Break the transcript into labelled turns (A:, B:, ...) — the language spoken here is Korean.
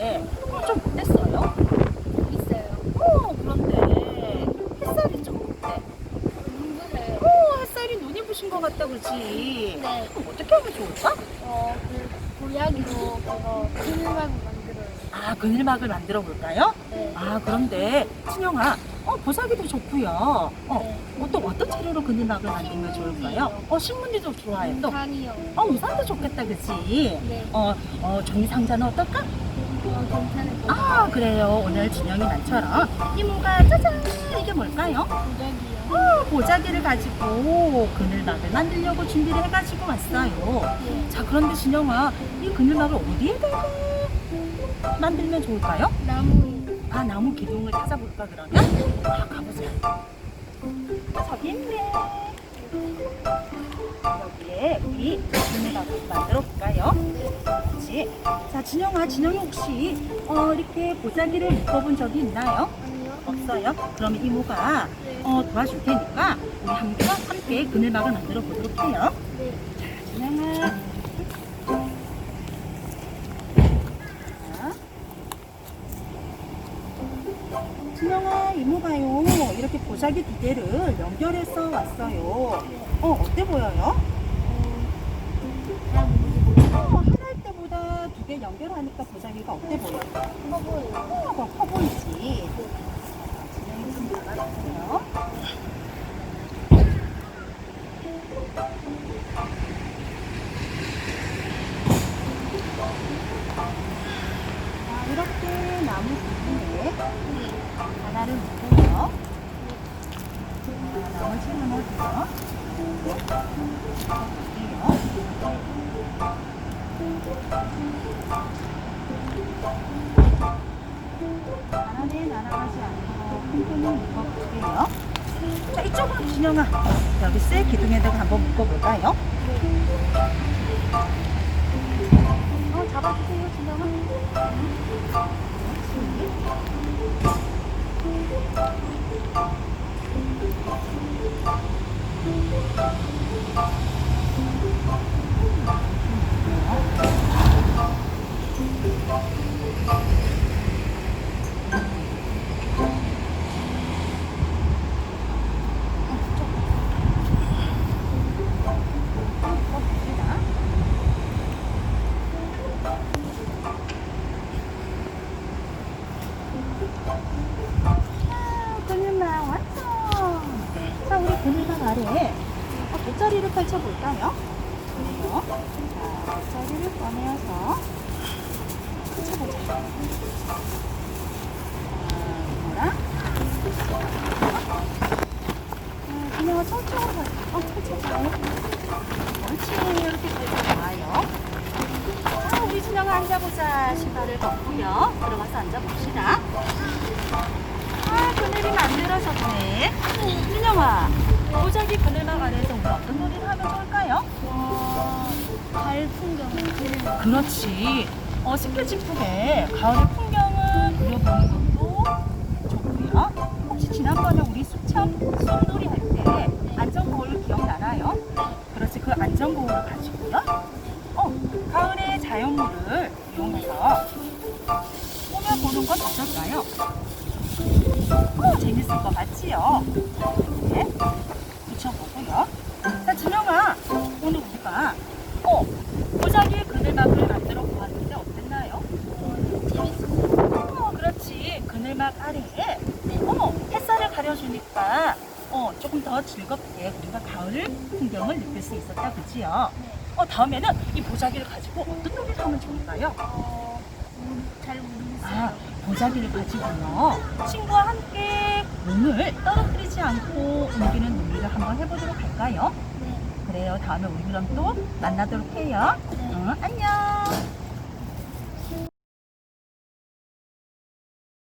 A: 예. 좀 못됐어요?
B: 있어요.
A: 어 그런데 햇살이 좀 못돼.
B: 눈부셔요.
A: 햇살이 눈이 부신 것 같다 그러지.
B: 네.
A: 어떻게 하면 좋을까?
B: 어, 그 고양이로 그늘막을 만들어요.
A: 아 그늘막을 만들어 볼까요?
B: 네.
A: 아 그런데 신영아, 어 보사기도 좋고요. 어
B: 네.
A: 또 어떤 재료로 그늘막을 만들면 좋을까요? 어 신문지도 좋아요. 또
B: 우산이요.
A: 어 우산도 좋겠다 그치?
B: 네.
A: 어, 어 종이 상자는 어떨까? 아. 그래요. 오늘 진영이 나처럼 이모가 짜잔! 이게 뭘까요?
B: 고작이요.
A: 어, 보자기를 가지고 그늘막을 만들려고 준비를 해가지고 왔어요.
B: 네.
A: 자, 그런데 진영아, 이 그늘막을 어디에다가 만들면 좋을까요?
B: 나무.
A: 아, 나무 기둥을 찾아볼까, 그러면? 아, 가보자. 저기 있네. 여기에 우리 그늘막을 만들어 볼까요? 그렇지. 자, 진영아, 진영이 혹시 어, 이렇게 보자기를 묶어본 적이 있나요?
B: 아니요.
A: 없어요? 그럼 이모가
B: 네.
A: 어, 도와줄 테니까 우리 함께, 함께 그늘막을 만들어 보도록 해요.
B: 네.
A: 자, 진영아. 자. 진영아, 이모가요. 이렇게 보자기 두 개를 연결해서 왔어요.
B: 네.
A: 어, 어때 보여요? 연결하니까 보자기가 어때 보여요?
B: 커.
A: 어, 더커 보이지? 자, 이렇게 나무 부분에 하나를 묶고요. 자, 나머지 하나 더. 묶을게요. 자, 이쪽으로 진영아. 여기 쇠 기둥에다가 한번 묶어볼까요? 어, 잡아주세요, 진영아. 그늘막 완성! 자, 우리 그늘막 아래에 어, 돗자리를 펼쳐볼까요? 그래요. 자, 돗자리를 꺼내어서 펼쳐보자. 자, 자, 그냥 천천히 펼- 어, 펼쳐봐요. 옳지, 이렇게 펼쳐 좋아요. 자, 우리 준영아 앉아보자. 신발을 벗고요. 들어가서 앉아봅시다. 아, 그늘이 만들어졌네. 준영아, 보자기 그늘막 우리 어떤 놀이를 하면 좋을까요?
B: 어, 달 풍경을 그리는
A: 그렇지. 어, 스케치북에 가을의 풍경을 그려보는 것도 좋고요. 혹시 지난번에 우리 수첩 수놀이 할 때 안전거울 기억나나요? 그렇지. 그 안전거울을 가지고요. 어, 가을의 자연물을 이용해서 꾸며보는 건 어떨까요? 어, 재밌을 것 같지요? 이 조금 더 즐겁게 우리가 가을 풍경을 느낄 수 있었다, 그지요? 어, 다음에는 이 보자기를 가지고 어떤 놀이를 하면 좋을까요?
B: 어, 음, 잘 모르겠어요.
A: 아, 보자기를 가지고요. 친구와 함께 공을 떨어뜨리지 않고 옮기는 놀이를 한번 해보도록 할까요?
B: 네.
A: 그래요. 다음에 우리 그럼 또 만나도록 해요.
B: 네.
A: 응, 안녕.